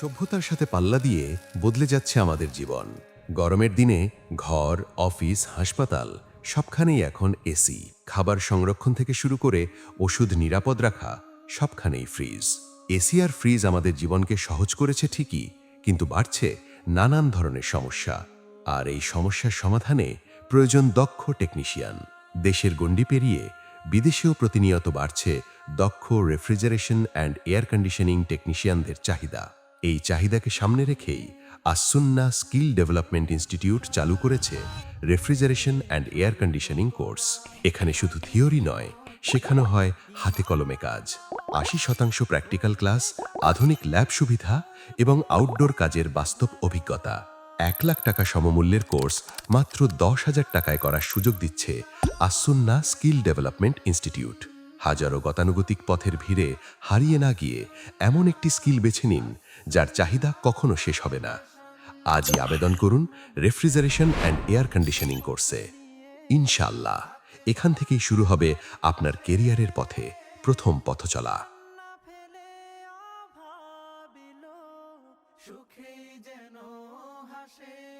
সভ্যতার সাথে পাল্লা দিয়ে বদলে যাচ্ছে আমাদের জীবন। গরমের দিনে ঘর, অফিস, হাসপাতাল, সবখানেই এখন এসি। খাবার সংরক্ষণ থেকে শুরু করে ওষুধ নিরাপদ রাখা, সবখানেই ফ্রিজ। এসি আর ফ্রিজ আমাদের জীবনকে সহজ করেছে ঠিকই, কিন্তু বাড়ছে নানান ধরনের সমস্যা। আর এই সমস্যার সমাধানে প্রয়োজন দক্ষ টেকনিশিয়ান। দেশের গণ্ডি পেরিয়ে বিদেশেও প্রতিনিয়ত বাড়ছে দক্ষ রেফ্রিজারেশন অ্যান্ড এয়ার কন্ডিশনিং টেকনিশিয়ানদের চাহিদা। এই চাহিদাকে সামনে রেখেই আসুন্না স্কিল ডেভেলপমেন্ট ইনস্টিটিউট চালু করেছে refrigeration and air conditioning course. এখানে শুধু থিওরি নয়, শেখানো হয় হাতে কলমে কাজ। আশি শতাংশ প্র্যাকটিক্যাল ক্লাস, আধুনিক ল্যাব সুবিধা এবং আউটডোর কাজের বাস্তব অভিজ্ঞতা। এক লাখ টাকা সমমূল্যের কোর্স মাত্র দশ হাজার টাকায় করার সুযোগ দিচ্ছে আসুন্না স্কিল ডেভেলপমেন্ট ইনস্টিটিউট। হাজারো গতানুগতিক পথের ভিড়ে হারিয়ে না গিয়ে এমন একটি স্কিল বেছে নিন, যার চাহিদা কখনো শেষ হবে না। আজই আবেদন করুন রেফ্রিজারেশন অ্যান্ড এয়ার কন্ডিশনিং কোর্সে। ইনশাল্লাহ এখান থেকেই শুরু হবে আপনার কেরিয়ারের পথে প্রথম পথ চলা যেন হাসে।